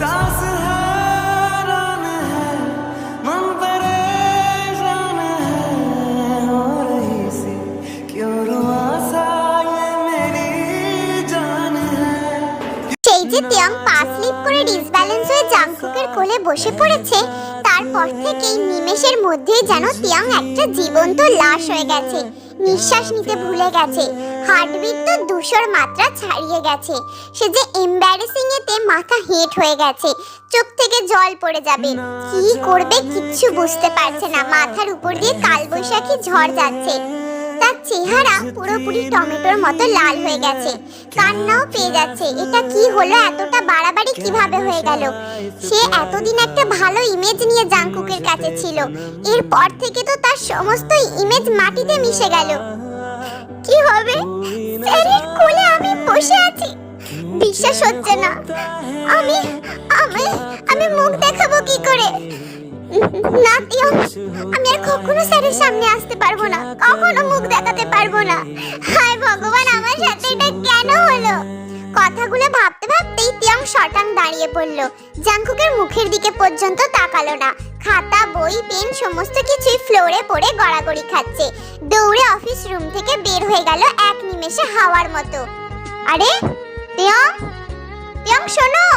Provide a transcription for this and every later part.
सांस हैरान है मन परेशान है हो रही सी क्यों रुआ सा ये मेरी जान है সেই যে তিয়াং পা স্লিপ করে ডিসব্যালেন্স হয়ে জাংকুকের কোলে বসে পড়েছে তারপর থেকেই নিমেষের মধ্যেই যেন তিয়াং একটা জীবন্ত লাশ হয়ে গেছে নিঃশ্বাস নিতে ভুলে গেছে হার্টবিট তো দুশোর মাত্রা ছাড়িয়ে গেছে। সে যে এম্বারেসিং এতে মাথা হেট হয়ে গেছে, চোখ থেকে জল পড়ে যাবে। কি করবে কিচ্ছু বুঝতে পারছে না, মাথার উপর দিয়ে কালবৈশাখী ঝড় যাচ্ছে। তার চেহারা পুরোপুরি টমেটোর মতো লাল হয়ে গেছে। কান্নাও পেয়ে যাচ্ছে, এটা কি হলো, এতটা বাড়াবাড়ি কীভাবে হয়ে গেল? সে এতদিন একটা ভালো ইমেজ নিয়ে জাংকুকের কাছে ছিল। এরপর থেকে তো তার সমস্ত ইমেজ মাটিতে মিশে গেল। কি হবে? স্যারের কোলে আমি বসে আছি। বিশ্বাস হচ্ছে না। আমি আমি আমি মুখ দেখাবো কি করে? না তিয়াং আমি আর কখনো স্যারের সামনে আসতে পারব না, কখনো মুখ দেখাতে পারব না। হায় ভগবান, আমার সাথে এটা কেন হলো? কথাগুলো ভাবতে ভাবতেই তিয়াং শটাং দাঁড়িয়ে পড়ল। জাংকুকের মুখের দিকে পর্যন্ত তাকালো না। খাতা, বই, পেন, সমস্ত কিছুই ফ্লোরে পড়ে গড়াগড়ি খাচ্ছে। দৌড়ে অফিস রুম থেকে বের হয়ে গেল এক নিমেষে হাওয়ার মতো। আরে, তিয়াং? তিয়াং, শোনো!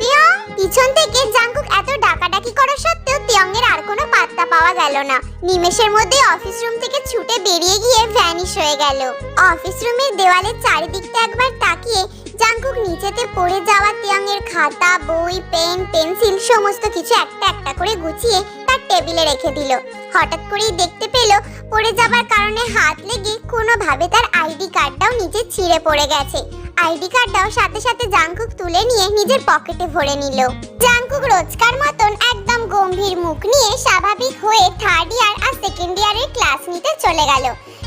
তিয়াং, পিছন থেকে জাংকুক এত ডাকাডাকি করা সত্ত্বেও তিয়াংয়ের আর কোনো পাত্তা পাওয়া গেল না। নিমেষের মধ্যে অফিস রুম থেকে ছুটে বেরিয়ে গিয়ে ভ্যানিশ হয়ে গেল। অফিস রুমের দেওয়ালের চারিদিকটা একবার তাকিয়ে জাংকুক নিচেতে পড়ে যাওয়া তিয়াংয়ের খাতা, বই, পেন, পেন্সিল সমস্ত কিছু একটা একটা করে গুছিয়ে তার টেবিলে রেখে দিল। হঠাৎ করেই দেখতে পেল, পড়ে যাবার কারণে হাত লেগে কোনোভাবে তার আইডি কার্ডটাও নিচে ছিঁড়ে পড়ে গেছে। আইডি কার্ডটাও সাথে সাথে জাংকুক তুলে নিয়ে নিজের পকেটে ভরে নিল। জাংকুক রোজকার মতন একদম গম্ভীর মুখ নিয়ে স্বাভাবিক হয়ে থার্ড ইয়ার আর সেকেন্ড ইয়ারের ক্লাস নিতে চলে গেল।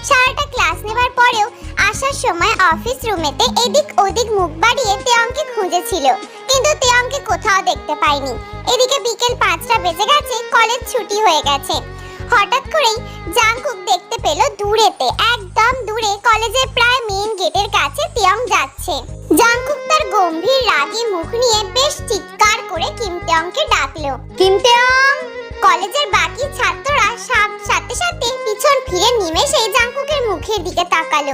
সারাটা ক্লাস নেবার পরেও আসার সময় অফিস রুমেতে এদিক ওদিক মুখ বাড়িয়ে তেয়ংকে খুঁজেছিল। কিন্তু তেয়ংকে কোথাও দেখতে পায়নি। এদিকে বিকেল পাঁচটা বেজে গেছে কলেজ ছুটি হয়ে গেছে। হঠাৎ করেই জাংকুক দেখতে পেল দূরেতে, একদম দূরে কলেজের প্রায় মেইন গেটের কাছে তিয়াং যাচ্ছে। জাংকুক তার গম্ভীর, রাগী মুখ নিয়ে বেশ চিৎকার করে কিম তেয়ংকে ডাকলো। কিম তেয়ং কলেজের বাকি ছাত্ররা সাথ- সাথে সাথে পিছন ফিরে নিমেষে জাংকুকের মুখের দিকে তাকালো।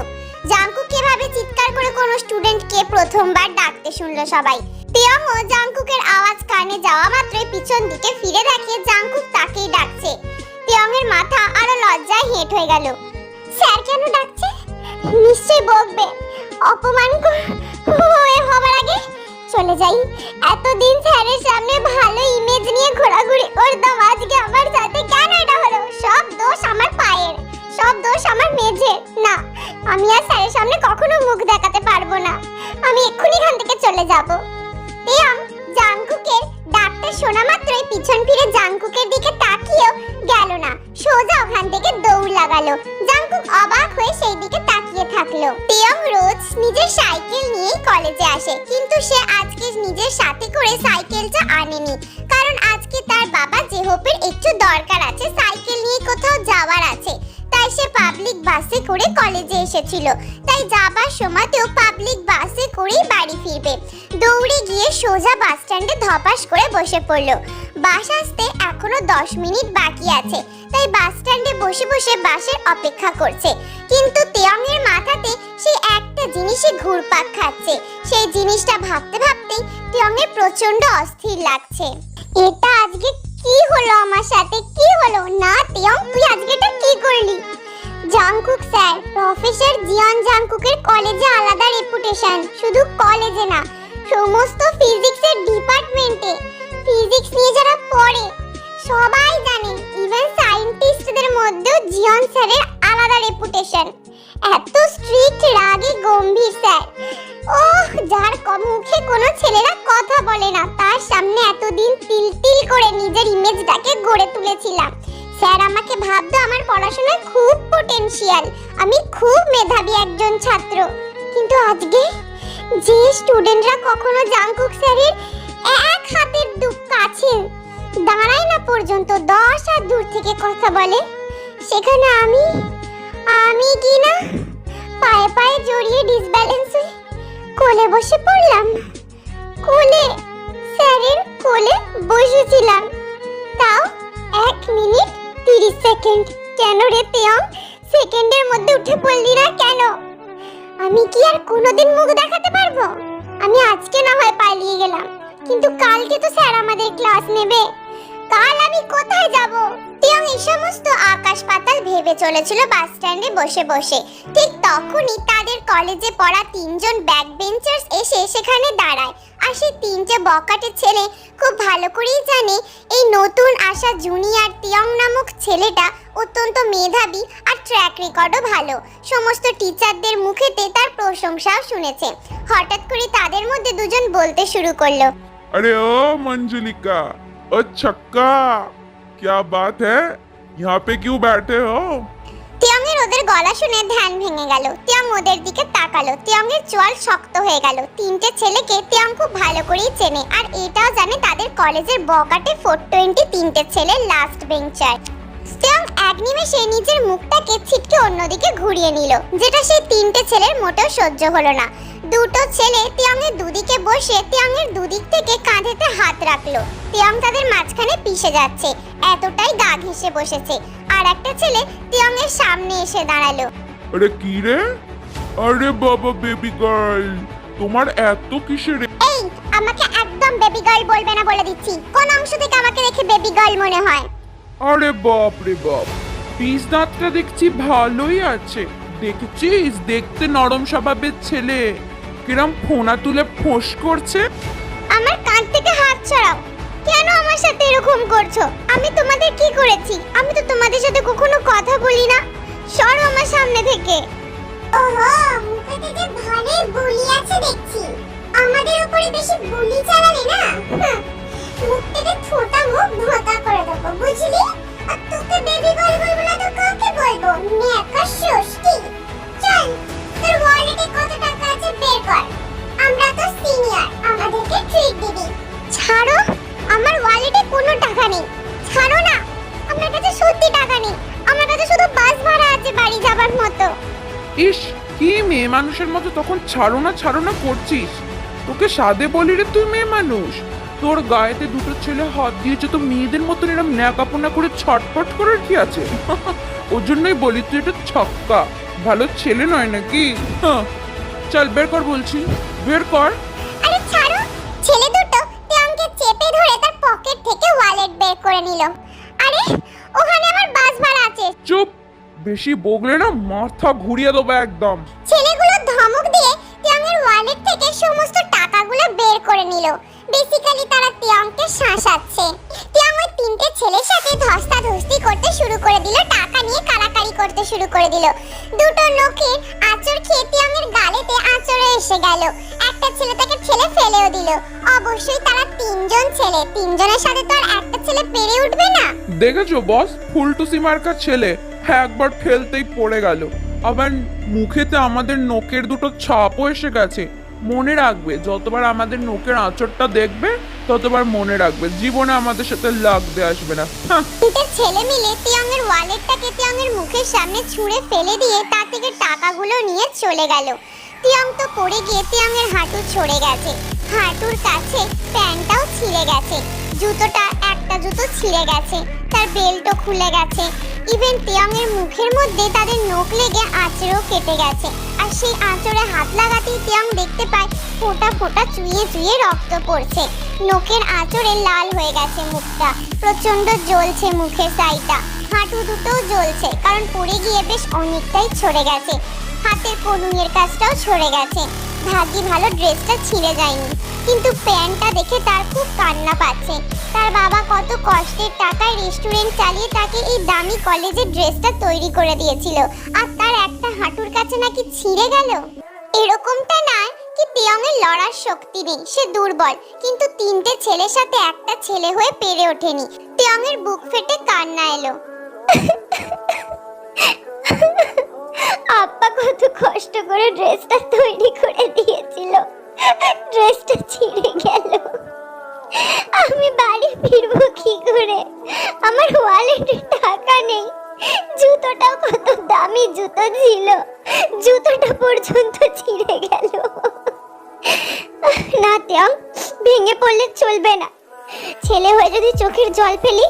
জাংকুক কীভাবে চিৎকার করে কোনো স্টুডেন্টকে প্রথমবার ডাকতে শুনলো সবাই। তেয়ংও জাংকুকের আওয়াজ কানে যাওয়া মাত্রই পিছন দিকে ফিরে দেখে জাংকুক তাকেই ডাকছে। তিয়াংয়ের মাথা আরও লজ্জায় হেঁট হয়ে গেল। স্যার কেন ডাকছে? নিশ্চয়ই বকবে। অপমান হয়ে হবার আগে চলে যাই। এতদিন স্যারের সামনে ভালো ইমেজ নিয়ে ঘোরাঘুরি করতাম আজকে আমার সাথে কেন এটা হলো? সব দোষ আমার পায়ের, সব দোষ আমার মেঝের। না, আমি আর স্যারের সামনে কখনো মুখ দেখাতে পারব না। আমি এক্ষুনি এখান থেকে চলে যাব। তিয়াং জাংকুকের ডাকতে শোনা মাত্রই পিছন ফিরে জাংকুকের দিকে তাকিয়েও গেল না। সোজা ওখান থেকে দৌড় লাগালো। জাংকুক অবাক হয়ে সেই দিকে তাকিয়ে থাকল। তিয়াং রোজ নিজের সাইকেল নিয়েই কলেজে আসে, কিন্তু সে আজকে নিজের সাথে করে সাইকেলটা আনেনি, কারণ আজকে তার বাবা জেহোপের একটু দরকার আছে, সাইকেল নিয়ে কোথাও যাওয়ার আছে। তাই সে পাবলিক বাসে করে কলেজে এসেছিল। তাই যাবার সময়তেও পাবলিক বাসে করেই বাড়ি ফিরবে। দৌড়ে গিয়ে সোজা বাস স্ট্যান্ডে ধপাস করে বসে পড়ল। বাস আসতে এখনও দশ মিনিট বাকি আছে। তাই বাস স্ট্যান্ডে বসে বসে বাসের অপেক্ষা করছে। কিন্তু তেয়ংয়ের মাথাতে সেই একটা জিনিসই ঘুরপাক খাচ্ছে। সেই জিনিসটা ভাবতে ভাবতেই তেয়ংয়ের প্রচণ্ড অস্থির লাগছে। এটা আজকে কি হলো আমার সাথে? কি হলো? না, তেয়ং, তুই আজকে এটা কি করলি? জাংকুক স্যার, প্রফেসর জিয়ান জাংকুকের কলেজে আলাদা রেপুটেশন শুধু কলেজে না, সমস্ত ফিজিক্সের ডিপার্টমেন্টে ফিজিক্স নিয়ে যারা পড়ে, সবাই জানে ইভেন সায়েন্টিস্টদের মধ্যেও জিয়ন স্যারের রেপুটেশন এত স্ট্রিক্ট রাগী, গম্ভীর, স্যার। ওহ, যার মুখে কোনো ছেলেরা কথা বলে না, তার সামনে এতদিন তিল তিল করে নিজের ইমেজটাকে গড়ে তুলেছিলাম। স্যার, আমাকে ভাবতো আমার পড়াশোনায় খুব পোটেনশিয়াল আমি খুব মেধাবী একজন ছাত্র। কিন্তু আজকে যে স্টুডেন্টরা কখনো জাংকুক স্যারের এক হাতের দুঃখ কাছে দাঁড়ায় না পর্যন্ত দশ হাত দূর থেকে কথা বলে, সেখানে আমি আমি কি না পায়ে পায়ে জড়িয়ে ডিসব্যালেন্স হয়ে কোলে বসে পড়লাম। কোলে, স্যারের কোলে বসেছিলাম। তাও এক মিনিট তিরিশ সেকেন্ড। কেন রে তেয়ং সেকেন্ডের মধ্যে উঠে পড়লি না কেন? আমি কি আর কোনোদিন মুখ দেখাতে পারব? আমি আজকে না হয় পালিয়ে গেলাম। কিন্তু কালকে তো স্যার আমাদের ক্লাস নেবে। কাল আমি কোথায় যাব? টিয়াং এই সমস্ত আকাশ পাতাল ভেবে চলেছিল বাস স্ট্যান্ডে বসে বসে। ঠিক তখনই তাদের কলেজে পড়া তিনজন ব্যাক বেঞ্চার্স এসে সেখানে দাঁড়ায়। আর সেই তিনটে বকাটে ছেলে খুব ভালো করেই জানে, এই নতুন আসা জুনিয়র তিয়ং নামক ছেলেটা অত্যন্ত মেধাবী আর ট্র্যাক রেকর্ডও ভালো। সমস্ত টিচারদের মুখেতে তার প্রশংসাও শুনেছে। হঠাৎ করে তাদের মধ্যে দুজন বলতে শুরু করল। আরে ও মঞ্জুলিকা, ও ছক্কা। क्या बात है यहाँ पे क्यों बैठे हो তিয়াংয়ের ওদের গলা শুনে ধ্যান ভেঙে গেল তিয়াং ওদের দিকে তাকালো তিয়াংয়ের চোয়াল শক্ত হয়ে গেল তিনটে ছেলেকে তিয়াং খুব ভালো করেই চেনে আর এটাও জানে তাদের কলেজের বকাটে ফোর টোয়েন্টি তিনটে ছেলে লাস্ট বেঞ্চার তিয়াং এক নিমেষে নিজের মুখটাকে ছিটকে অন্যদিকে ঘুরিয়ে নিল যেটা সেই তিনটে ছেলের মোটেও সহ্য হলো না। দুটো ছেলে তিয়াংয়ের দুদিকে বসে তিয়াংয়ের দুদিক থেকে কাঁধেতে হাত রাখল। তিয়াং তাদের মাঝখানে পিষে যাচ্ছে এতটাই গা ঘেঁষে বসেছে। আর একটা ছেলে তিয়াংয়ের সামনে এসে দাঁড়াল। আরে কি রে? আরে বাবা বেবি গার্ল তোমার এত কিসের এই আমাকে একদম বেবি গার্ল বলবে না বলে দিচ্ছি। কোন অংশ থেকে আমাকে দেখে বেবি গার্ল মনে হয়? আরে বাপ রে বাপ। পিস দাঁতটা দেখছি ভালোই আছে। দেখছিস? দেখতে নরম স্বভাবের ছেলে। কিরম ফোনা তুলে ফোঁস করছে। আমার কান থেকে হাত ছড়াও। কেন আমার সাথে এরকম করছ? আমি তোমাদের কি করেছি? আমি তো তোমাদের সাথে কখনো কথা বলি না। সরো আমার সামনে থেকে। ওহো আমাদেরকে ট্রিট দিবি ছাড়ো, আমার ওয়ালেটে কোনো টাকা নেই। ছাড়ো না, আমার কাছে সত্যি টাকা নেই। আমার কাছে শুধু বাস ভাড়া আছে বাড়ি যাবার মতো। ইস, কি মেয়ে মানুষের মতো তখন ছাড়ো না ছাড়ো না করছিস? তোকে সাদে বলি রে তুই মেয়ে মানুষ। তোর গায়েতে দুটো ছেলে হাত দিয়েছে, তো মেয়েদের মতন এরম ন্যাকাপোনা করে ছটপট করার কি আছে? ওর জন্যই বলি তুই এটা ছক্কা। ভালো ছেলে নয় নাকি? হ্যাঁ। চল, বের কর বলছি। বের কর। চুপ। বেশি বগলে না মাথা ঘুরিয়ে দেবো একদম। ছেলেগুলো ধমক দিয়ে তিয়াংয়ের ওয়ালেট থেকে সমস্ত টাকাগুলো বের করে নিল। বেসিক্যালি তারা তিয়াংকে শাসাচ্ছে। তিনটে ছেলের সাথে ধস্তাধস্তি করতে শুরু করে দিল, টাকা নিয়ে কারাকারি করতে শুরু করে দিল। দুটো লোকের আঁচড় খেয়ে তিয়াংয়ের গালেতে আঁচড়ে এসে গেল। একটা ছেলে তাকে ঠেলে ফেলেও দিল। অবশ্যই তারা তিনজন ছেলে। তিনজনের সাথে তো আর একটা ছেলে পেরে উঠবে না। দেখেছ বস? ফুল ফুলটুসি মার্কার ছেলে। হ্যাঁ একবার ফেলতেই পড়ে গেল। আবার মুখেতে আমাদের নোকের দুটো ছাপও এসে গেছে। মনে রাখবে, যতবার আমাদের নোকের আঁচড়টা দেখবে, ততবার মনে রাখবে। জীবনে আমাদের সাথে লাগতে আসবে না। তিনটে ছেলে মিলে তিয়াংয়ের ওয়ালেটটাকে তিয়াংয়ের মুখের সামনে ছুঁড়ে ফেলে দিয়ে তার থেকে টাকাগুলো নিয়ে চলে গেল। তিয়াং তো পড়ে গিয়ে তিয়াংয়ের হাঁটু ছড়ে গেছে। হাঁটুর কাছে প্যান্টটাও ছিঁড়ে গেছে। জুতোটা একটা জুতো ছিঁড়ে গেছে, তার বেল্টও খুলে গেছে। ইভেন তিয়াংয়ের মুখের মধ্যে তাদের নখ লেগে আঁচড়ও কেটে গেছে। আর সেই আঁচড়ে হাত লাগাতেই তিয়াং দেখতে পায়, ফোঁটা ফোঁটা চুইয়ে চুইয়ে রক্ত পড়ছে। নখের আঁচড়ে লাল হয়ে গেছে মুখটা। প্রচণ্ড জ্বলছে মুখের সাইডটা। হাঁটু দুটোও জ্বলছে, কারণ পড়ে গিয়ে বেশ অনেকটাই ছড়ে গেছে। হাতের কনুইয়ের কাজটাও ছড়ে গেছে। ভাগ্যি ভালো ড্রেসটা ছিঁড়ে যায়নি। কিন্তু প্যান্টটা দেখে তার খুব কান্না পাচ্ছে। তার বাবা কত কষ্টের টাকায় রেস্টুরেন্ট চালিয়ে তাকে এই দামি কলেজের ড্রেসটা তৈরি করে দিয়েছিল। আর তার একটা হাঁটুর কাছে নাকি ছিঁড়ে গেল? এরকমটা না কি তিয়াংয়ের লড়ার শক্তি নেই, সে দুর্বল। কিন্তু তিনটে ছেলের সাথে একটা ছেলে হয়ে পেরে ওঠেনি। তিয়াংয়ের বুক ফেটে কান্না এলো। আব্বা কত কষ্ট করে ড্রেসটা তৈরি করে দিয়েছিল। ড্রেসটা ছিঁড়ে গেল। আমি বাড়ি ফিরবো কি করে? আমার ওয়ালেটে টাকা নেই। জুতোটাও কত দামি জুতো ছিল। জুতোটা পর্যন্ত ছিঁড়ে গেল। না ত্যাং ভেঙে পড়লে চলবে না। ছেলে হয়ে যদি চোখের জল ফেলি,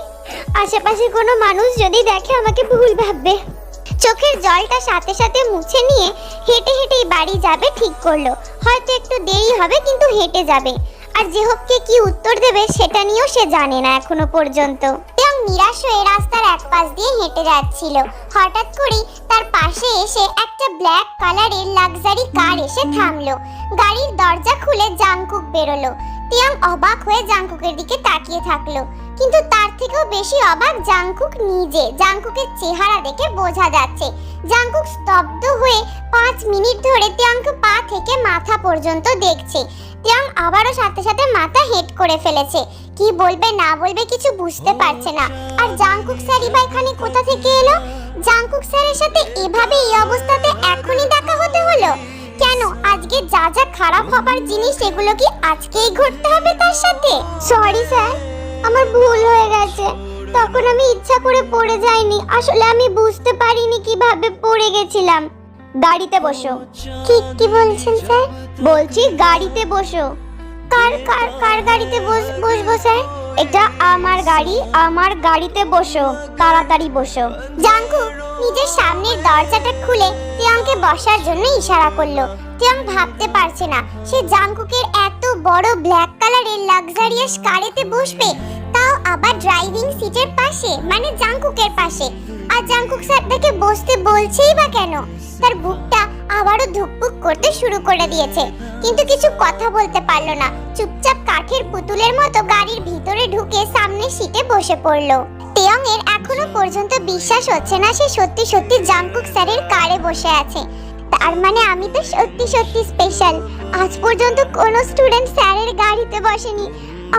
আশেপাশে কোনো মানুষ যদি দেখে আমাকে ভুল ভাববে। চোখের জলটা সাথে সাথে মুছে নিয়ে হেঁটে হেঁটেই বাড়ি যাবে ঠিক করল। হয়তো একটু দেরি হবে, কিন্তু হেঁটে যাবে। আর জেহবকে কি উত্তর দেবে সেটা নিয়েও সে জানে না এখনও পর্যন্ত। এবং নিরাশ হয়ে রাস্তার এক পাশ দিয়ে হেঁটে যাচ্ছিল। হঠাৎ করেই তার পাশে এসে একটা ব্ল্যাক কালারের লাক্সারি কার এসে থামলো। গাড়ির দরজা খুলে জাংকুক বেরোলো। তিয়াং অবাক হয়ে জাংকুকের দিকে তাকিয়ে থাকল। কিন্তু তার থেকেও বেশি অবাক জাংকুক নিজে। জাংকুকের চেহারা দেখে বোঝা যাচ্ছে। জাংকুক স্তব্ধ হয়ে পাঁচ মিনিট ধরে তিয়াংকে পা থেকে মাথা পর্যন্ত দেখছে। তিয়াং আবারও সাথে সাথে মাথা হেড করে ফেলেছে। কি বলবে, না বলবে কিছু বুঝতে পারছে না। আর জাংকুক স্যারই বা এখানে কোথা থেকে এলো? জাংকুক স্যারের সাথে এভাবে এই অবস্থাতে এখনই দেখা হতে হলো? কেন? আজকে যা যা খারাপ হবার জিনিস, সেগুলো কি আজকেই ঘটতে হবে তার সাথে? সরি স্যার আমার ভুল হয়ে গেছে। তখন আমি ইচ্ছা করে পড়ে যাইনি। আসলে আমি বুঝতে পারিনি কীভাবে পড়ে গেছিলাম। গাড়িতে বসো। ঠিক কি বলছেন স্যার? বলছি গাড়িতে বসো। কার কার কার গাড়িতে বস- বসবো স্যার? এটা আমার গাড়ি আমার গাড়িতে বসো। তাড়াতাড়ি বসো। জাঙ্কু নিজের সামনের দরজাটা খুলে তিয়াংকে বসার জন্য ইশারা করল। তিয়াং ভাবতে পারছে না সে জাঙ্কুকের এত বড় ব্ল্যাক কালারের লাক্সারিয়াস কারেতে বসবে। আবার ড্রাইভিং সিটের পাশে মানে জাঙ্কুকের পাশে। আর জাঙ্কুক স্যার তাকে বসতে বলছেই বা কেন? তার বুকটা আবারও ধুকপুক করতে শুরু করে দিয়েছে। কিন্তু কিছু কথা বলতে পারল না। চুপচাপ কাঠের পুতুলের মতো গাড়ির ভিতরে ঢুকে সামনের সিটে বসে পড়ল। তেয়ং এর এখনও পর্যন্ত বিশ্বাস হচ্ছে না সে সত্যি সত্যি জাংকুক স্যারের কারে বসে আছে। তার মানে আমি তো সত্যি সত্যি স্পেশাল আজ পর্যন্ত কোনো স্টুডেন্ট স্যারের গাড়িতে বসেনি।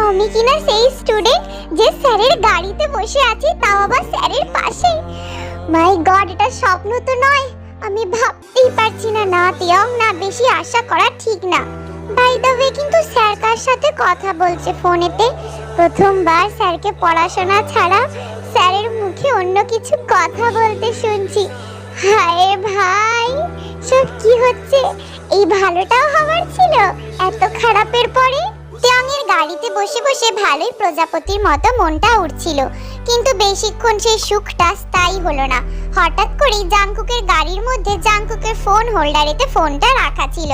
আমি কিনা সেই স্টুডেন্ট যে স্যারের গাড়িতে বসে আছি, তাও আবার স্যারের পাশে? মাই গড এটা স্বপ্ন তো নয়। আমি ভাবতেই পারছি না না তিয়ং না বেশি আশা করা ঠিক না। বাই দ্য ওয়ে কিন্তু স্যার কার সাথে কথা বলছে ফোনেতে? প্রথমবার স্যারকে পড়াশোনা ছাড়া স্যারের মুখে অন্য কিছু কথা বলতে শুনছি। হায় ভাই, সব কি হচ্ছে? এই ভালোটাও হওয়ার ছিল, এত খারাপের পরে? টিয়াংয়ের গাড়িতে বসে বসে ভালোই প্রজাপতির মতো মনটা উঠছিল কিন্তু বেশিক্ষণ সেই সুখটা স্থায়ী হলো না। হঠাৎ করেই জাংকুকের গাড়ির মধ্যে জাংকুকের ফোন হোল্ডারেতে ফোনটা রাখা ছিল।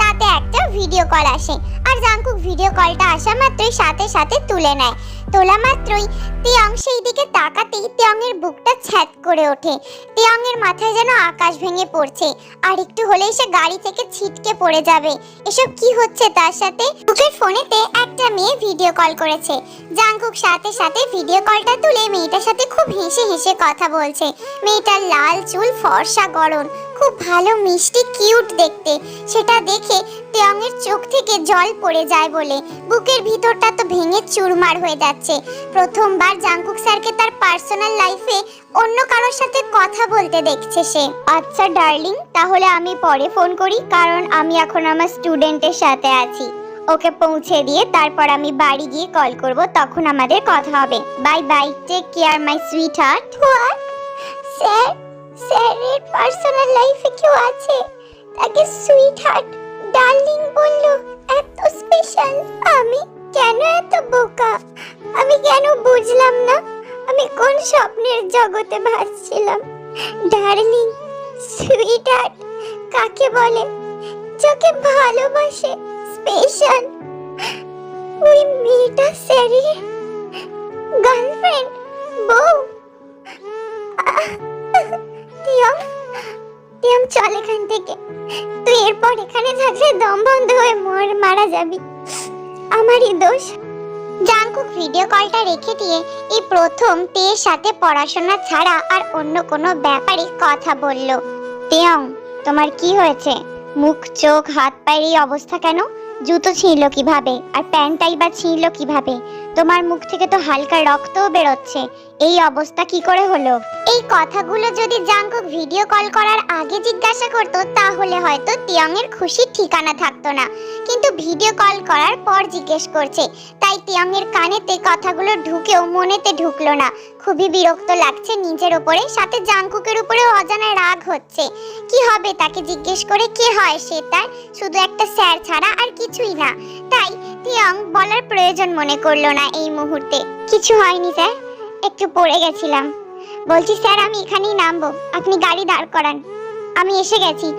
তাতে একটা ভিডিও কল আসে। আর জাংকুক ভিডিও কলটা আসা মাত্রই সাথে সাথে তুলে নেয়। তোলা মাত্রই তিয়াং সেই দিকে তাকাতেই তিয়াংয়ের বুকটা ছ্যাদ করে ওঠে। তিয়াংয়ের মাথায় যেন আকাশ ভেঙে পড়ছে। আর একটু হলেই সে গাড়ি থেকে ছিটকে পড়ে যাবে। এসব কি হচ্ছে তার সাথে? বুকের ফোনেতে একটা মেয়ে ভিডিও কল করেছে। জাংকুক সাথে সাথে ভিডিও কলটা তুলে মেয়েটার সাথে খুব হেসে হেসে কথা বলছে। মেয়েটার লাল চুল ফর্সা গড়ন খুব ভালো, মিষ্টি, কিউট দেখতে। সেটা দেখে তেয়ংয়ের চোখ থেকে জল পড়ে যায় বলে। বুকের ভিতরটা তো ভেঙে চুরমার হয়ে যাচ্ছে। প্রথমবার জাংকুক স্যারকে তার পার্সোনাল লাইফে অন্য কারোর সাথে কথা বলতে দেখছে সে। আচ্ছা ডার্লিং, তাহলে আমি পরে ফোন করি, কারণ আমি এখন আমার স্টুডেন্টের সাথে আছি। ওকে পৌঁছে দিয়ে তারপর আমি বাড়ি গিয়ে কল করব, তখন আমাদের কথা হবে। Bye bye, take care, my sweet heart what? Sir স্যারের পার্সোনাল লাইফে কেউ আছে? তাকে সুইট হার্ট ডার্লিং বলল। এত স্পেশাল আমি কেন এত বোকা? আমি কেন বুঝলাম না? আমি কোন স্বপ্নের জগতে ভাসছিলাম? ডার্লিং সুইট হার্ট কাকে বলে? যাকে ভালোবাসে স্পেশাল ওই মেয়েটা স্যারের গার্লফ্রেন্ড বউ। টিয়ম টিয়ম চল এখান থেকে। তুই এরপর এখানে থাকলে দম বন্ধ হয়ে মর, মারা যাবি। আমারই দোষ। জাংকুক ভিডিও কলটা রেখে দিয়ে এই প্রথম তের সাথে পড়াশোনা ছাড়া আর অন্য কোনো ব্যাপারে কথা বলল। তেয়ং তোমার কি হয়েছে? মুখ, চোখ, হাত, পায়ের এই অবস্থা কেন? জুতো ছিঁড়লো কীভাবে? আর প্যান্টটাই বা ছিঁড়লো কীভাবে? তোমার মুখ থেকে তো হালকা রক্তও বেরোচ্ছে। এই অবস্থা কি করে হলো? এই কথাগুলো যদি জাংকুক ভিডিও কল করার আগে জিজ্ঞাসা করতো, তাহলে হয়তো তিয়াং এর খুশির ঠিকানা থাকতো না। কিন্তু ভিডিও কল করার পর জিজ্ঞেস করছে, তাই তিয়াং এর কানেতে কথাগুলো ঢুকেও মনেতে ঢুকলো না। খুবই বিরক্ত লাগছে নিজের উপরে সাথে জাংকুকের উপরে অজানা রাগ হচ্ছে। কি হবে তাকে জিজ্ঞেস করে কে হয় সে তার? শুধু একটা স্যার ছাড়া আর কিছুই না। তাই তিয়াং বলার প্রয়োজন মনে করল না এই মুহূর্তে। কিছু হয়নি, স্যার। একটু পড়ে গেছিলাম। বলছি, স্যার, আমি এখানেই নামবো। আপনি গাড়ি দাঁড় করান। আমি এসে গেছি।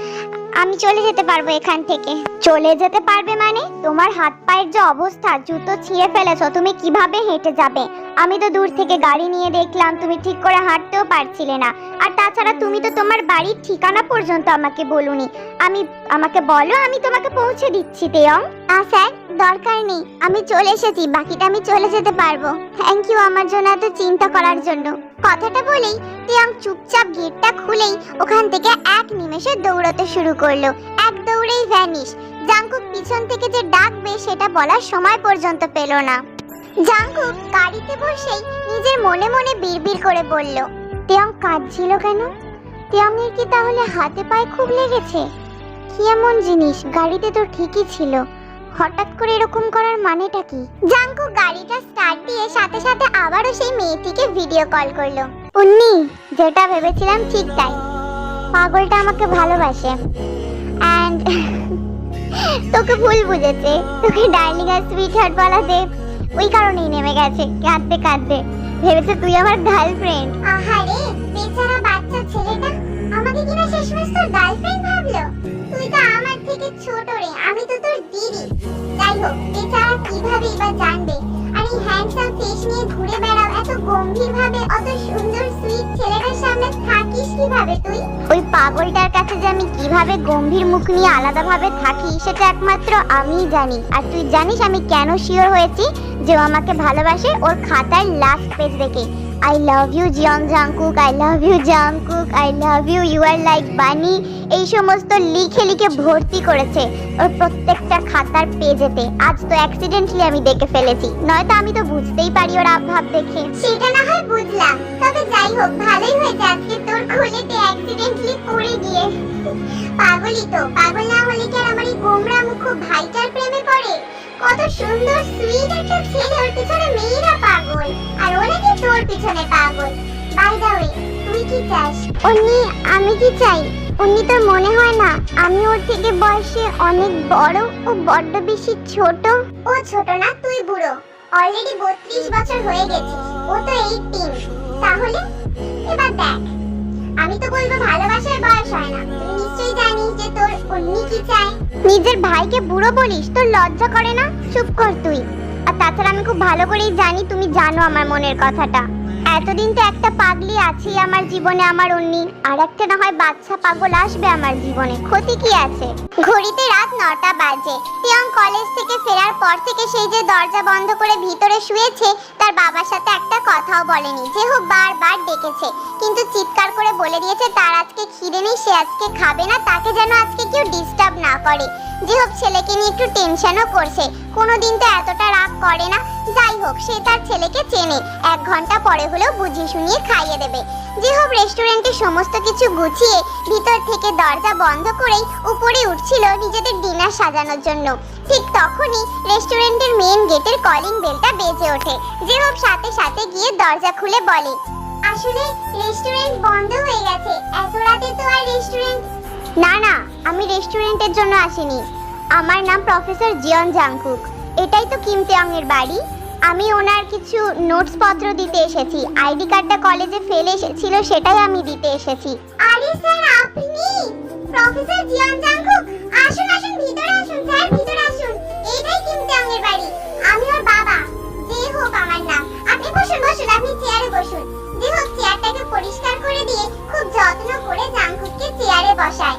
আমি চলে যেতে পারব এখান থেকে। চলে যেতে পারবে মানে? তোমার হাত পায়ের যে অবস্থা, জুতো ছিঁড়ে ফেলেছো, তুমি কীভাবে হেঁটে যাবে? আমি তো দূর থেকে গাড়ি নিয়ে দেখলাম, তুমি ঠিক করে হাঁটতেও পারছিলে না। আর তাছাড়া তুমি তো তোমার বাড়ির ঠিকানা পর্যন্ত আমাকে বলুনি। আমি, আমাকে বলো, আমি তোমাকে পৌঁছে দিচ্ছি তেয়ং না স্যার। দরকার নেই, আমি চলে এসেছি, বাকিটা আমি চলে যেতে পারব। থ্যাংক ইউ আমার জন্য এত চিন্তা করার জন্য। কথাটা বলেই তেয়ং চুপচাপ গেটটা খুলেই ওখান থেকে এক নিমেষে দৌড়াতে শুরু করল। এক দৌড়েই ভ্যানিশ জাংকুক পিছন থেকে যে ডাকবে, সেটা বলার সময় পর্যন্ত পেল না। জাংকুক গাড়িতে বসেই নিজের মনে মনে বিড়বিড় করে বলল তেয়ং কাঁদছিল কেন? তেয়ং এর কি তাহলে হাতে পায়ে খুব লেগেছে? কি এমন জিনিস? গাড়িতে তো ঠিকই ছিল। হঠাৎ করে এরকম করার মানেটা কি? জাংকুক গাড়িটা স্টার্ট দিয়ে সাথে সাথে আবারও সেই মেয়েটিকে ভিডিও কল করল। উন্নি যেটা ভেবেছিলাম ঠিক তাই। পাগলটা আমাকে ভালোবাসে। অ্যান্ড তোকে ভুল বুঝেছে। তোকে ডার্লিং আর সুইট হার্ট বলাতে ওই কারণেই নেমে গেছে। কাঁদতে কাঁদতে। ভেবেছে তুই আমার গার্লফ্রেন্ড আহারে, বেচারা বাচ্চা ছেলেটা। আমাকে কিনা শেষমেশ তোর গার্লফ্রেন্ড ভাবলো। তুই তো আমার থেকে হোক কীভাবে এবার জানবে? আর এই হ্যান্ডসাম ফেস নিয়ে ঘুরে বেড়াও, এত গম্ভীর অত সুন্দর সুইট ছেলেটার সামনে থাকিস কীভাবে তুই? ওই পাগলটার কাছে যে আমি কীভাবে গম্ভীর মুখ নিয়ে আলাদাভাবে থাকি, সেটা একমাত্র আমিই জানি। আর তুই জানিস আমি কেন শিওর হয়েছি যে ও আমাকে ভালোবাসে? ওর খাতার লাস্ট পেজ দেখে। I love you Jeon Jungkook I love you Jungkook I love you you are like bunny এই সমস্ত লিখে লিখে ভর্তি করেছে ওর প্রত্যেকটা খাতার পেজেতে। আজ তো অ্যাক্সিডেন্টলি আমি দেখে ফেলেছি। নয়তো আমি তো বুঝতেই পারি ওর আভাব দেখে। সেটা না হয় বুঝলাম। তবে যাই হোক, ভালোই হয়েছে আজকে তোর খুলেতে অ্যাক্সিডেন্টলি পড়ে গিয়ে। পাগলই তো। পাগল না হলে কি আর আমার এই গোমরা মুখ ভাইটার প্রেমে পড়ে? কত সুন্দর সুইট একটা ছেলে, ওর পিছনে মেয়েরা পাগল। আর ও তোর পিছনে পাগল। বাই দা ওয়ে তুই কি চাস? অন্নি আমি কি চাই? অন্নি তোর মনে হয় না আমি ওর থেকে বয়সে অনেক বড় ও বড্ড বেশি ছোট? ও ছোট না, তুই বুড়ো। অলরেডি বত্রিশ বছর হয়ে গেছে। ও তো এইটিন তাহলে? এবার দেখ। আমি তো বলব ভালোবাসার বয়স হয় না। নিশ্চয়ই জানিস যে তোর অন্যি কি চায়? নিজের ভাইকে বুড়ো বলিস, তোর লজ্জা করে না? চুপ কর তুই। আর তাছাড়া আমি খুব ভালো করেই জানি তুমি জানো আমার মনের কথাটা। এতদিন তো একটা পাগলি আছেই আমার জীবনে আমার অন্যি, আর একটা না হয় বাচ্চা পাগল আসবে আমার জীবনে। ক্ষতি কি আছে? ঘড়িতে রাত নটা বাজে। তিয়াং কলেজ থেকে ফেরার পর থেকে সেই যে দরজা বন্ধ করে ভিতরে শুয়েছে, তার বাবার সাথে একটা কথাও বলেনি। যে হোক বারবার ডেকেছে, কিন্তু চিৎকার করে বলে দিয়েছে, তার আজকে খিদে নেই, সে আজকে খাবে না, তাকে যেন আজকে করে। যে হোক ছেলেকে নিয়ে একটু টেনশনও করছে। কোনোদিন তো এতটা রাগ করে না। যাই হোক, সে তার ছেলেকে চেনে। এক ঘণ্টা পরে হলেও বুঝিয়ে শুনিয়ে খাইয়ে দেবে। যে হোক রেস্টুরেন্টে সমস্ত কিছু গুছিয়ে ভিতর থেকে দরজা বন্ধ করেই উপরে উঠছিল নিজেদের ডিনার সাজানোর জন্য। ঠিক তখনই রেস্টুরেন্টের মেন গেটের কলিং বেলটা বেজে ওঠে। যে হোক সাথে সাথে গিয়ে দরজা খুলে বলে, আসলে রেস্টুরেন্ট বন্ধ হয়ে গেছে। এত রাতে তো আর রেস্টুরেন্ট না না, আমি রেস্টুরেন্টের জন্য আসিনি। আমার নাম প্রফেসর জিয়ন জাংকুক এটাই তো কিম তেয়ং বাড়ি। আমি ওনার কিছু নোটস পত্র দিতে এসেছি। আইডি কার্ডটা কলেজে ফেলে এসেছিল, সেটাই আমি দিতে এসেছি। আরে স্যার আপনি? প্রফেসর জিয়ন জাংকুক আসুন আসুন, ভিতরে আসুন স্যার ভিতরে আসুন। এটাই কিম তেয়ং বাড়ি। আমি ওর বাবা। যে হোক আমার নাম। আপনি বসুন বসুন, আপনি চেয়ারে বসুন। যে হোক চেয়ারটাকে পরিষ্কার করে দিয়ে খুব যত্ন করে জাংকুককে চেয়ারে বসায়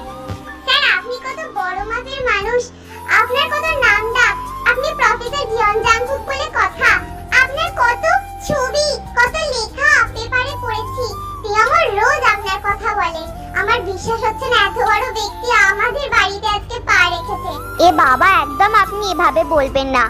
বলবেন না।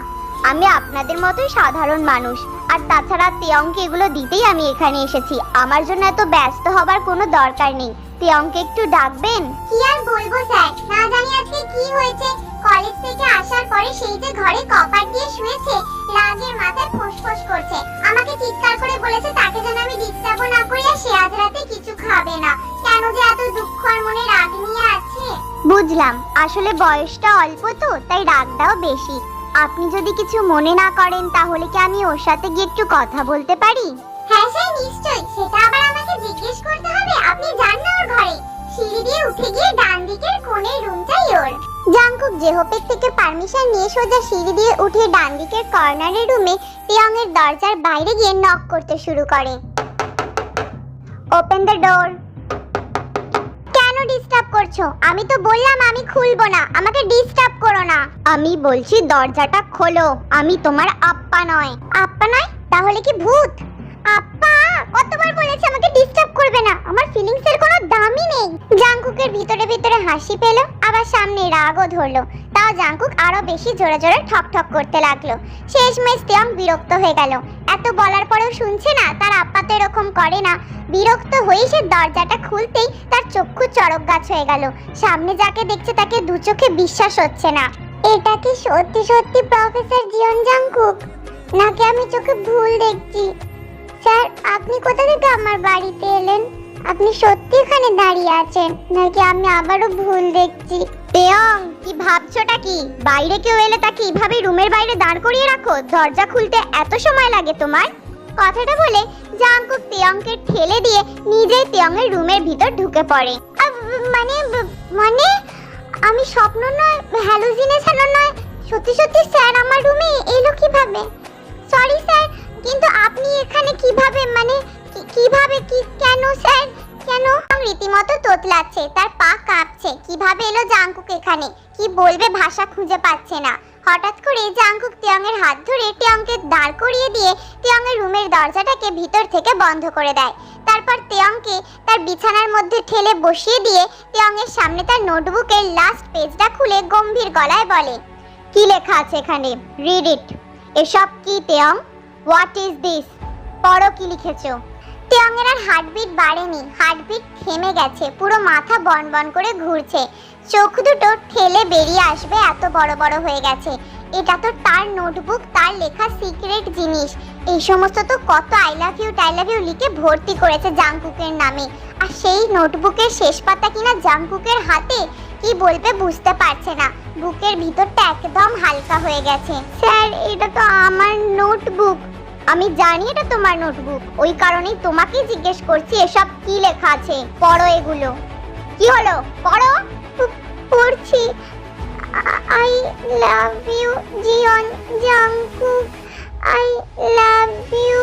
আমি আপনাদের মতোই সাধারণ মানুষ। আর তাছাড়া তেয়ংকে এগুলো দিতেই আমি এখানে এসেছি। আমার জন্য এত ব্যস্ত হবার কোনো দরকার নেই। তেয়ংকে একটু ডাকবেন? কি আর বলব স্যার? না জানি আজকে কি হয়েছে। কলেজ থেকে আসার পরে সেই যে ঘরে কপার দিয়ে শুয়েছে রাগের মাথায় ফোঁসফোঁস করছে। আমাকে চিৎকার করে বলেছে তাকে যেন আমি ডিস্টার্ব না করি আর সে আজ রাতে কিছু খাবে না। কেন যে এত দুঃখ আর মনে রাগ নিয়ে আছে? বুঝলাম। আসলে বয়সটা অল্প তো তাই রাগটাও বেশি। আপনি যদি কিছু মনে না করেন তাহলে কি আমি ওর সাথে গিয়ে একটু কথা বলতে পারি? হ্যাঁ স্যার নিশ্চয়ই। সেটা আবার আমাকে জিজ্ঞেস করতে হবে। আপনি যান না ওর ঘরে। সিঁড়ি দিয়ে উঠে গিয়ে ডান দিকের কোণের রুমটাই ওর। জাংকুক জেহোপের থেকে পারমিশন নিয়ে সোজা সিঁড়ি দিয়ে উঠে ডান দিকের কর্নারের রুমে তিয়াং এর দরজার বাইরে গিয়ে নক করতে শুরু করে। ওপেন দ্য ডোর করছ? আমি তো বললাম আমি খুলবো না। আমাকে ডিস্টার্ব করো না। আমি বলছি দরজাটা খোলো। আমি তোমার আপ্পা নয়। আপ্পা নয়? তাহলে কি ভূত? আপ্পা! কতবার বলেছি আমাকে ডিস্টার্ব করবে না। আমার ফিলিংস এর কোনো দামই নেই। জাংকুকের ভিতরে ভিতরে হাসি পেল, আবার সামনে রাগও ধরলো। তাও জাংকুক আরও বেশি জোরে জোরে ঠক ঠক করতে লাগল। শেষমেশ তেয়ং বিরক্ত হয়ে গেল। এত বলার পরেও শুনছে না, তার আপ্পা তো এরকম করে না। বিরক্ত হয়ে সে দরজাটা খুলতেই তার চক্ষু চড়ক গাছ হয়ে গেল। সামনে যাকে দেখছে তাকে দু চোখে বিশ্বাস হচ্ছে না। এটা কি সত্যি সত্যি প্রফেসর জিয়ন জাংকুক? নাকি আমি চোখে ভুল দেখছি? স্যার আপনি কোথা থেকে আমার বাড়িতে এলেন? আপনি সত্যি এখানে দাঁড়িয়ে আছেন নাকি আমি আবারও ভুল দেখছি? তেয়ং কি ভাবছোটা কি? বাইরে কেউ এলে তাকে এইভাবে রুমের বাইরে দাঁড় করিয়ে রাখো? দরজা খুলতে এত সময় লাগে তোমার? কথাটা বলে জাংকুক তেয়ংকে ঠেলে দিয়ে নিজেই তেয়ংয়ের রুমের ভিতর ঢুকে পড়ে। মানে মানে আমি স্বপ্ন নয় হ্যালুজিনেশনও নয়। সত্যি সত্যি স্যার আমার রুমে এলো কীভাবে? সরি স্যার কিন্তু আপনি এখানে কীভাবে মানে কীভাবে, কি, কেন স্যার? কেন? রীতিমতো তোতলাচ্ছে, তার পা কাঁপছে। কীভাবে এলো জাংকুক এখানে? কি বলবে ভাষা খুঁজে পাচ্ছে না। হঠাৎ করে জাংকুক তিয়াংয়ের হাত ধরে টিয়ংকে দাঁড় করিয়ে দিয়ে তিয়াংয়ের রুমের দরজাটাকে ভিতর থেকে বন্ধ করে দেয়। তারপর তেয়ংকে তার বিছানার মধ্যে ঠেলে বসিয়ে দিয়ে তেয়ংয়ের সামনে তার নোটবুকের লাস্ট পেজটা খুলে গম্ভীর গলায় বলে, কি লেখা আছে এখানে? রিড ইট এসব কি তেয়ং হোয়াট ইজ দিস পড়ো কি লিখেছো? আর হার্টবিট বাড়েনি। হার্টবিট থেমে গেছে। পুরো মাথা বন বন করে ঘুরছে। চোখ দুটো ঠেলে বেরিয়ে আসবে, এত বড় বড় হয়ে গেছে। এটা তো তার নোটবুক, তার লেখা সিক্রেট জিনিস। এই সমস্ত তো কত আই লাভ ইউ টাই লাভ ইউ লিখে ভর্তি করেছে জাংকুকের নামে। আর সেই নোটবুকের শেষ পাতা কিনা জাংকুকের হাতে? কি বলবে বুঝতে পারছে না। বুকের ভিতরটা একদম হালকা হয়ে গেছে। স্যার, এটা তো আমার নোটবুক। আমি জানি এটা তোমার নোটবুক ওই কারণেই তোমাকেই জিজ্ঞেস করছি এসব কি লেখা আছে। পড়ো এগুলো। কি হলো? পড়ো? পড়ছি। I love you Jeon Jungkook I love you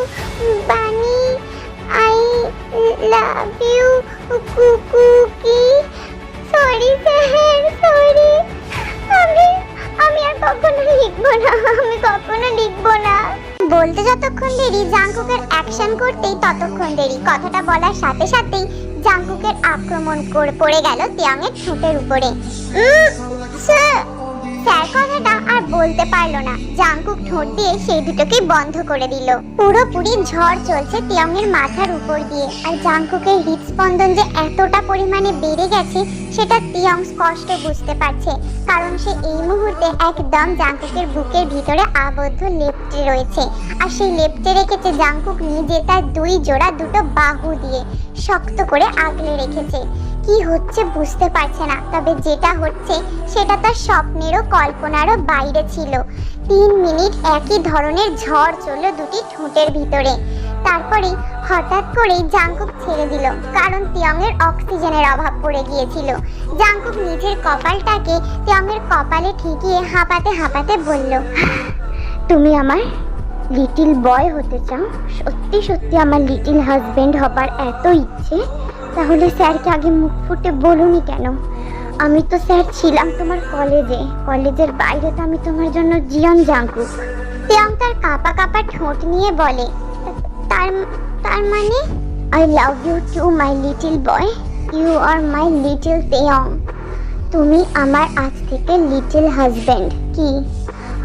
bunny I love you কুকুকি sorry sir sorry আমি আমি আর কখনো লিখব না। আমি কখনো লিখব না। বলতে যতক্ষণ দেরি, জাংকুকের অ্যাকশন করতেই ততক্ষণ দেরি। কথাটা বলার সাথে সাথেই জাংকুকের আক্রমণ করে, পড়ে গেল তিয়াংয়ের ঠোঁটের উপরে। স্যার! স্যার কথাটা আর বলতে পারল না। জাংকুক ঠোঁট দিয়ে সেই দুটোকে বন্ধ করে দিল। পুরোপুরি ঝড় চলছে তিয়াংয়ের মাথার উপর দিয়ে। আর জাংকুকের হৃদস্পন্দন যে এতটা পরিমাণে বেড়ে গেছে, সেটা তিয়াং স্পষ্ট বুঝতে পারছে। কারণ সে এই মুহূর্তে একদম জাংকুকের বুকের ভিতরে আবদ্ধ লেপ্টে রয়েছে। আর সেই লেপ্টে রেখেছে জাংকুক নিজে তার দুই জোড়া দুটো বাহু দিয়ে, শক্ত করে আগলে রেখেছে। কি হচ্ছে বুঝতে পারছে না। তবে যেটা হচ্ছে, সেটা তার স্বপ্নেরও কল্পনারও বাইরে ছিল। তিন মিনিট একই ধরনের ঝড় চলল দুটি ঠোঁটের ভিতরে। তারপরে হঠাৎ করেই জাংকুক ছেড়ে দিল, কারণ তিয়াংয়ের অক্সিজেনের অভাব পড়ে গিয়েছিল। জাংকুক নিজের কপালটাকে তিয়াংয়ের কপালে ঠেকিয়ে হাঁপাতে হাঁপাতে বলল, তুমি আমার লিটিল বয় হতে চাও? সত্যি সত্যি আমার লিটিল হাজবেন্ড হবার এত ইচ্ছে? তাহলে স্যারকে আগে মুখ ফুটে বলুনি কেন? আমি তো স্যার ছিলাম তোমার কলেজে। কলেজের বাইরে তো আমি তোমার জন্য জিয়ন জাঙ্কুক। তেয়ং তার কাপা কাপা ঠোঁট নিয়ে বলে, তার তার মানে? I love you to my little boy you are my little Taehyung তুমি আমার আজ থেকে লিটিল হাজব্যান্ড কি?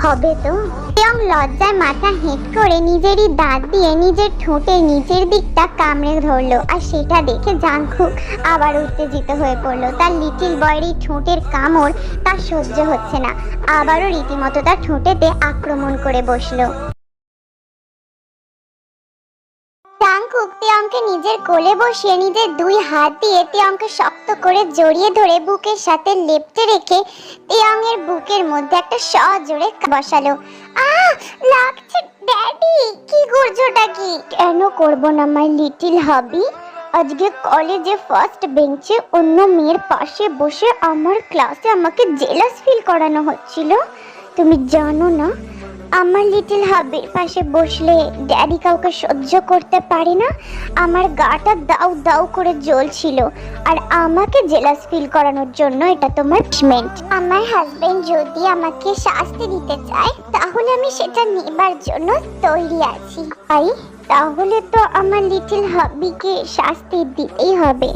হবে তো? তেয়ং লজ্জায় মাথা হেঁট করে নিজেরই দাঁত দিয়ে নিজের ঠোঁটের নিচের দিকটা কামড়ে ধরলো আর সেটা দেখে জাংখুক আবার উত্তেজিত হয়ে পড়ল। তার লিটিল বয়ের এই ঠোঁটের কামড় তার সহ্য হচ্ছে না। আবারও রীতিমতো তার ঠোঁটেতে আক্রমণ করে বসল। জাংকুক তিয়াংকে নিজের কোলে বসিয়ে নিজের দুই হাত দিয়ে তিয়াংকে শক্ত করে জড়িয়ে ধরে বুকের সাথে লেপ্টে রেখে তিয়াংয়ের বুকের মধ্যে একটা সজোরে বসালো। আহ, লাগছে ড্যাডি, কি করছোটা কি কেন করব না মাই লিটিল হাবি আজকে কলেজে ফার্স্ট বেঞ্চে অন্য মেয়ের পাশে বসে আমার ক্লাসে আমাকে জেলাস ফিল করানো হচ্ছিল। তুমি জানো না আমার লিটল হাবির পাশে বসলে ড্যাডি কাউকে সহ্য করতে পারে না, আমার গাটা দাউ দাউ করে জ্বলছিল আর আমাকে জেলাস ফিল করানোর জন্য এটা তোমার পানিশমেন্ট আমার হাজবেন্ড যদি আমাকে শাস্তি দিতে চায়, তাহলে আমি সেটা নেবার জন্য তৈরি আছি। তাই তাহলে তো আমার লিটল হাবিকে শাস্তি দিতেই হবে।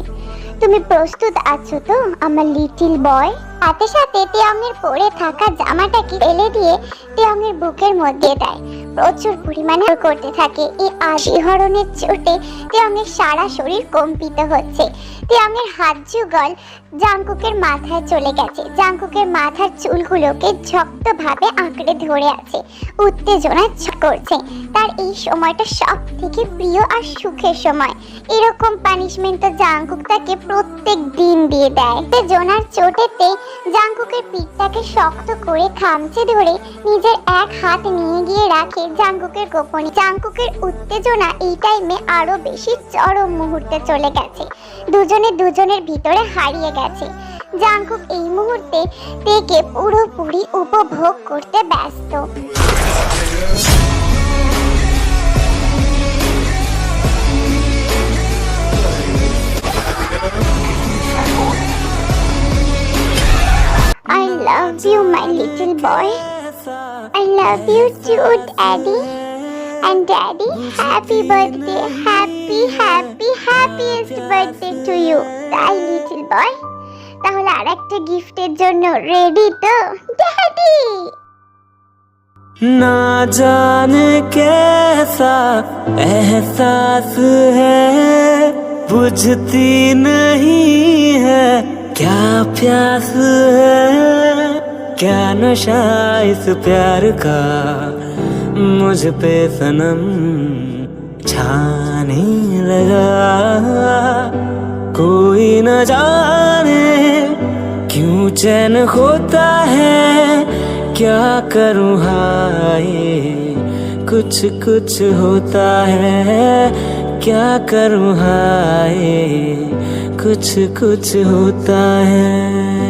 তুমি প্রস্তুত আছো তো, আমার লিটিল বয় সাথে সাথে তিয়াংয়ের পরে থাকা জামাটাকে ফেলে দিয়ে তিয়াংয়ের বুকের মধ্যে দেয়। প্রচুর পরিমাণে করতে থাকে। এই আশিহরণের চোটে তিয়াংয়ের সারা শরীর কম্পিত হচ্ছে। তিয়াংয়ের হাত যুগল জাংকুকের মাথায় চলে গেছে। জাংকুকের মাথার চুলগুলোকে শক্তভাবে আঁকড়ে ধরে আছে। উত্তেজনা করছে। তার এই সময়টা সব থেকে প্রিয় আর সুখের সময়। এরকম পানিশমেন্ট তো জাংকুক তাকে প্রত্যেক দিন দিয়ে দেয়। উত্তেজনার চোটেতে জাংকুকের পিঠটাকে শক্ত করে খামচে ধরে নিজের এক হাত নিয়ে গিয়ে রাখে জাংকুকের গোপনে। জাংকুকের উত্তেজনা এই টাইমে আরও বেশি চরম মুহূর্তে চলে গেছে। দুজনে দুজনের ভিতরে হারিয়ে গেছে জাংকুক এই মুহূর্তে থেকে পুরোপুরি উপভোগ করতে ব্যস্ত I love you, my little boy. I love you too, Daddy. And Daddy, happy birthday, happy, happy, happiest birthday to you, তাই লিটল বয় তাহলে আর একটা গিফটের জন্য রেডি তো ড্যাডি ना जाने कैसा एहसास है बुझती नहीं है क्या प्यास है क्या नशा इस प्यार का मुझ पे सनम छाने लगा कोई न जाने क्यों चैन होता है, क्या करूँ हाय? कुछ कुछ होता है, क्या करूँ हाय? कुछ कुछ होता है।